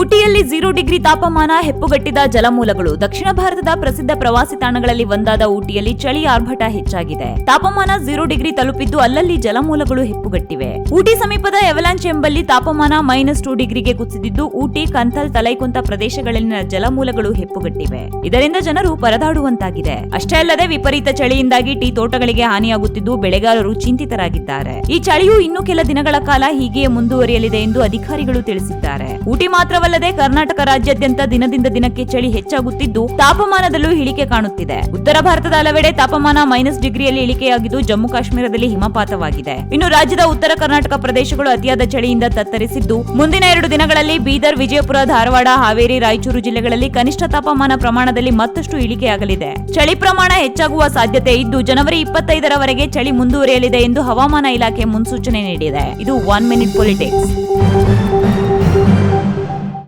ಊಟಿಯಲ್ಲಿ zero degree ತಾಪಮಾನ, ಹೆಪ್ಪುಗಟ್ಟಿದ ಜಲಮೂಲಗಳು. ದಕ್ಷಿಣ ಭಾರತದ ಪ್ರಸಿದ್ಧ ಪ್ರವಾಸಿ ತಾಣಗಳಲ್ಲಿ ಒಂದಾದ ಊಟಿಯಲ್ಲಿ ಚಳಿ ಆರ್ಭಟ ಹೆಚ್ಚಾಗಿದೆ. ತಾಪಮಾನ ಜೀರೋ ಡಿಗ್ರಿ ತಲುಪಿದ್ದು ಅಲ್ಲಲ್ಲಿ ಜಲಮೂಲಗಳು ಹೆಪ್ಪುಗಟ್ಟಿವೆ. ಊಟಿ ಸಮೀಪದ ಎವಲಾಂಚ್ ಎಂಬಲ್ಲಿ ತಾಪಮಾನ ಮೈನಸ್ ಟೂ ಡಿಗ್ರಿಗೆ ಕುಸಿದಿದ್ದು, ಊಟಿ ಕಂಥಲ್ ತಲೈಕುಂತ ಪ್ರದೇಶಗಳಲ್ಲಿನ ಜಲಮೂಲಗಳು ಹೆಪ್ಪುಗಟ್ಟಿವೆ. ಇದರಿಂದ ಜನರು ಪರದಾಡುವಂತಾಗಿದೆ. ಅಷ್ಟೇ ಅಲ್ಲದೆ ವಿಪರೀತ ಚಳಿಯಿಂದಾಗಿ ಟೀ ತೋಟಗಳಿಗೆ ಹಾನಿಯಾಗುತ್ತಿದ್ದು, ಬೆಳೆಗಾರರು ಚಿಂತಿತರಾಗಿದ್ದಾರೆ. ಈ ಚಳಿಯು ಇನ್ನು ಕೆಲ ದಿನಗಳ ಕಾಲ ಹೀಗೆಯೇ ಮುಂದುವರಿಯಲಿದೆ ಎಂದು ಅಧಿಕಾರಿಗಳು ತಿಳಿಸಿದ್ದಾರೆ. ಊಟಿ ಮಾತ್ರವಲ್ಲದೆ ಕರ್ನಾಟಕ ರಾಜ್ಯಾದ್ಯಂತ ದಿನದಿಂದ ದಿನಕ್ಕೆ ಚಳಿ ಹೆಚ್ಚಾಗುತ್ತಿದ್ದು, ತಾಪಮಾನದಲ್ಲೂ ಇಳಿಕೆ ಕಾಣುತ್ತಿದೆ. ಉತ್ತರ ಭಾರತದ ಹಲವೆಡೆ ತಾಪಮಾನ ಮೈನಸ್ ಡಿಗ್ರಿಯಲ್ಲಿ ಇಳಿಕೆಯಾಗಿದ್ದು, ಜಮ್ಮು ಕಾಶ್ಮೀರದಲ್ಲಿ ಹಿಮಪಾತವಾಗಿದೆ. ಇನ್ನು ರಾಜ್ಯದ ಉತ್ತರ ಕರ್ನಾಟಕ ಪ್ರದೇಶಗಳು ಅತಿಯಾದ ಚಳಿಯಿಂದ ತತ್ತರಿಸಿದ್ದು, ಮುಂದಿನ ಎರಡು ದಿನಗಳಲ್ಲಿ ಬೀದರ್, ವಿಜಯಪುರ, ಧಾರವಾಡ, ಹಾವೇರಿ, ರಾಯಚೂರು ಜಿಲ್ಲೆಗಳಲ್ಲಿ ಕನಿಷ್ಠ ತಾಪಮಾನ ಪ್ರಮಾಣದಲ್ಲಿ ಮತ್ತಷ್ಟು ಇಳಿಕೆಯಾಗಲಿದೆ. ಚಳಿ ಪ್ರಮಾಣ ಹೆಚ್ಚಾಗುವ ಸಾಧ್ಯತೆ ಇದ್ದು, ಜನವರಿ ಇಪ್ಪತ್ತೈದರವರೆಗೆ ಚಳಿ ಮುಂದುವರಿಯಲಿದೆ ಎಂದು ಹವಾಮಾನ ಇಲಾಖೆ ಮುನ್ಸೂಚನೆ ನೀಡಿದೆ. ಇದು ಒನ್ ಮಿನಿಟ್ ಪೊಲಿಟಿಕ್ಸ್.